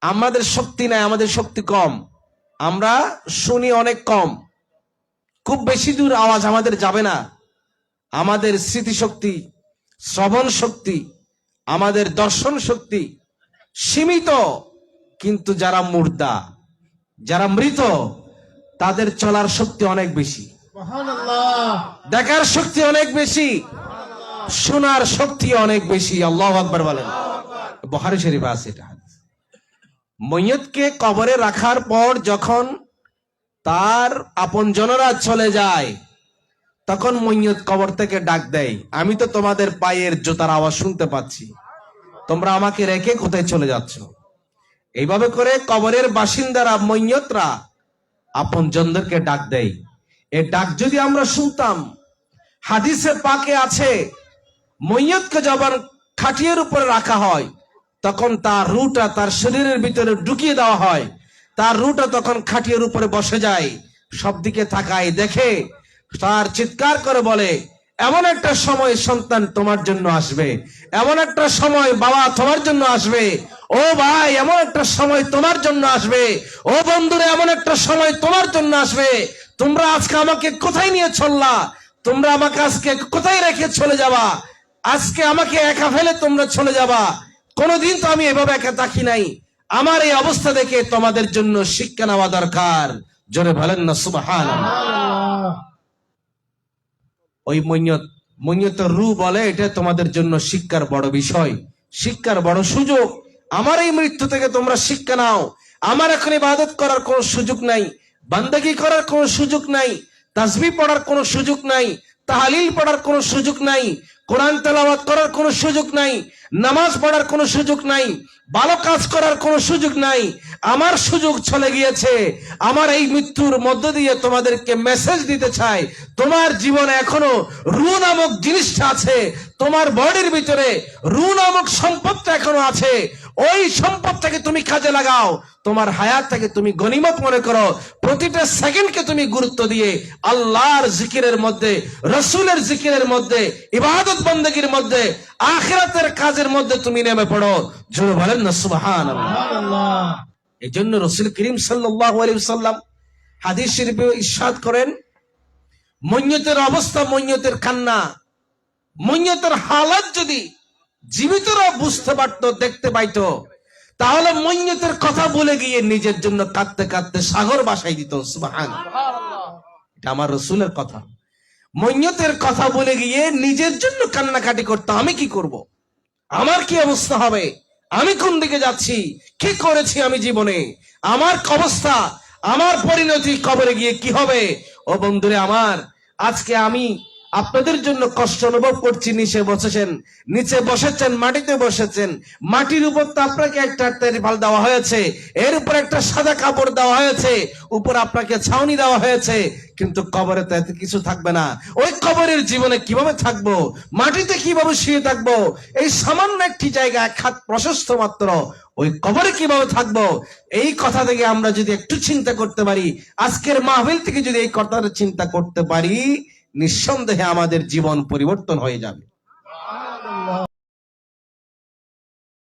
আমাদের শক্তি নাই, আমাদের শক্তি কম। আমরা শুনি অনেক কম। খুব বেশি দূর আওয়াজ আমাদের যাবে না। আমাদের স্মৃতিশক্তি, শ্রবণ শক্তি, আমাদের দর্শন শক্তি সীমিত। কিন্তু যারা মুর্দা, যারা মৃত, তাদের চলার শক্তি অনেক বেশি। দেখার শক্তি অনেক বেশি। শোনার শক্তি অনেক বেশি। আল্লাহ আকবর বলেন। বহারি শরীফ আছে এটা। মৈয়তকে কবরে রাখার পর যখন তার আপনজনরা চলে যায়, তখন মৈয়ত কবর থেকে ডাক দেয়, আমি তো তোমাদের পায়ের জুতার আওয়াজ শুনতে পাচ্ছি। তোমরা আমাকে রেখে কোথায় চলে যাচ্ছ? এইভাবে করে কবরের বাসিন্দারা মৈয়তরা আপনজনদেরকে ডাক দেয়। এ ডাক যদি আমরা শুনতাম, হাদিসে পাকে আছে মৈয়তকে যখন খাটিয়ার উপরে রাখা হয় তখন তার রুটা তার শরীরের ভিতরে ঢুকিয়ে দেওয়া হয়। তার রুটা তখন খাটিয়ার উপরে বসে যায়। সব দিকে তাকায়, দেখে তার চিৎকার করে বলে, এমন একটা সময় সন্তান তোমার জন্য আসবে। এমন একটা সময় বাবা তোমার জন্য আসবে। ও ভাই, এমন একটা সময় তোমার জন্য আসবে। ও বন্ধুরা, এমন একটা সময় তোমার জন্য আসবে। তোমরা আজকে আমাকে কোথায় নিয়ে চললা? তোমরা আমাকে আজকে কোথায় রেখে চলে যাবা? আজকে আমাকে একা ফেলে তোমরা চলে যাবা? কোনোদিন তো আমি এভাবে একা থাকি নাই। আমার এই অবস্থা দেখে তোমাদের জন্য শিক্ষা নেওয়া দরকার। জোরে বলেন না সুবাহান ওই মৈয়ত, মৈয়তের রু বলে, এটা তোমাদের জন্য শিক্ষার বড় বিষয়। শিক্ষার বড় সুযোগ। আমার এই মৃত্যু থেকে তোমরা শিক্ষা নাও। আমার এখন ইবাদত করার কোনো সুযোগ নাই। বান্দাগি করার কোনো সুযোগ নাই। তাসবি পড়ার কোনো সুযোগ নাই। তাহালিল পড়ার কোনো সুযোগ নাই। কোরআন তেলাওয়াত করার কোনো সুযোগ নাই, নামাজ পড়ার কোনো সুযোগ নাই, ভালো কাজ করার কোনো সুযোগ নাই। আমার সুযোগ চলে গিয়েছে, আমার এই মৃত্যুর মধ্য দিয়ে তোমাদেরকে মেসেজ দিতে চাই। তোমার জীবনে এখনও রু নামক জিনিসটা আছে, তোমার বডির ভিতরে রু নামক সম্পদটা এখনও আছে। ওই সম্পদটাকে তুমি কাজে লাগাও। তোমার হায়াতটাকে তুমি গনিমত মনে করো। প্রতিটা সেকেন্ডকে তুমি গুরুত্ব দিয়ে আল্লাহর জিকিরের মধ্যে রসুলের জিকিরের মধ্যে ইবাদত বন্দগীর মধ্যে আখিরাতের কাজের মধ্যে তুমি নেমে পড়ো। জোরে বলেন না সুবহান এই জন্য রসুল করিম সাল্লাহ সাল্লাম হাদিস শরীফে ইরশাদ করেন মৈয়তের অবস্থা মৈয়তের কান্না মৈয়তের হালাত যদি জীবিতরা বুঝতে পারতো দেখতে পাইতো তাহলে মৈয়তের কথা বলে গিয়ে নিজের জন্য কাঁদতে কাঁদতে সাগর বাসাই দিত সুবাহান। এটা আমার রসুলের কথা। মৈয়তের কথা বলে গিয়ে নিজের জন্য কান্নাকাটি করতো আমি কি করব। আমার কি অবস্থা হবে? আমি কোন দিকে যাচ্ছি? কি করেছি আমি জীবনে? আমার অবস্থা আমার পরিণতি কবরে গিয়ে কি হবে? ও বন্ধুরে আমার আজকে আমি আপনাদের জন্য কষ্ট অনুভব করছি, নিচে বসেছেন। নিচে বসেছেন, মাটিতে বসেছেন। মাটির উপর তো আপনাকে একটা তেরপাল দেওয়া হয়েছে, এর উপর একটা সাদা কাপড় দেওয়া হয়েছে, উপর আপনাকে ছাউনি দেওয়া হয়েছে, কিন্তু কবরে তো এত কিছু থাকবে না। ওই কবরের জীবনে কীভাবে থাকব? মাটিতে কীভাবে শুয়ে থাকব? এই সামান্য একটি জায়গা, এক হাত প্রশস্ত মাত্র, ওই কবরে কীভাবে থাকব? এই কথা থেকে আমরা যদি একটু চিন্তা করতে পারি, আজকের মাহফিল থেকে যদি এই কথাটা চিন্তা করতে পারি নিঃসন্দেহে আমাদের জীবন পরিবর্তন হয়ে যাবে।